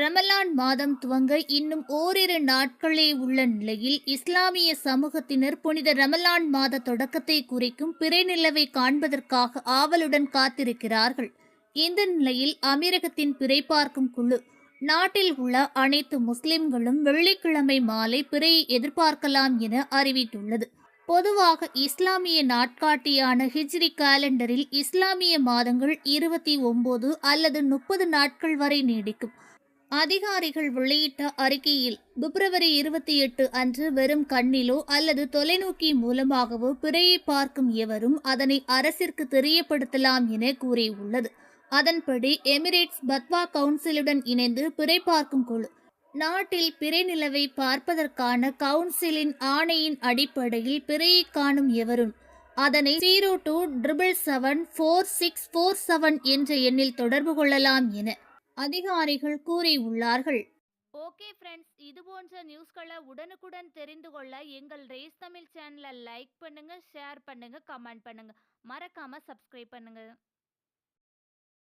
ரமலான் மாதம் துவங்க இன்னும் ஓரிரு நாட்களே உள்ள நிலையில் இஸ்லாமிய சமூகத்தினர் புனித ரமலான் மாத தொடக்கத்தை குறிக்கும் பிறை நிலவை காண்பதற்காக ஆவலுடன் காத்திருக்கிறார்கள். இந்த நிலையில் அமீரகத்தின் பிறை பார்க்கும் குழு நாட்டில் உள்ள அனைத்து முஸ்லிம்களும் வெள்ளிக்கிழமை மாலை பிறையை எதிர்பார்க்கலாம் என அறிவித்துள்ளது. பொதுவாக இஸ்லாமிய நாட்காட்டியான ஹிஜ்ரி காலண்டரில் இஸ்லாமிய மாதங்கள் இருபத்தி ஒன்பது அல்லது முப்பது நாட்கள் வரை நீடிக்கும். அதிகாரிகள் வெளியிட்ட அறிக்கையில் பிப்ரவரி இருபத்தி எட்டு அன்று வெறும் கண்ணிலோ அல்லது தொலைநோக்கி மூலமாகவோ பிறையை பார்க்கும் எவரும் அதனை அரசிற்கு தெரியப்படுத்தலாம் என கூறியுள்ளது. அதன்படி எமிரேட்ஸ் பத்வா கவுன்சிலுடன் இணைந்து பிறை பார்க்கும் குழு நாட்டில் பிறை நிலவை பார்ப்பதற்கான கவுன்சிலின் ஆணையின் அடிப்படையில் பிறையை காணும் எவரும் அதனை zero two triple seven four six four seven என்ற எண்ணில் தொடர்பு கொள்ளலாம் என அதிகாரிகள் கூறியுள்ளார்கள். ஓகே ஃப்ரெண்ட்ஸ் இது போன்ற நியூஸ்களை உடனுக்குடன் தெரிந்து கொள்ள எங்கள் ரேஸ் தமிழ் சேனலை லைக் பண்ணுங்க ஷேர் பண்ணுங்க கமெண்ட் பண்ணுங்க. மறக்காம சப்ஸ்கிரைப் பண்ணுங்க.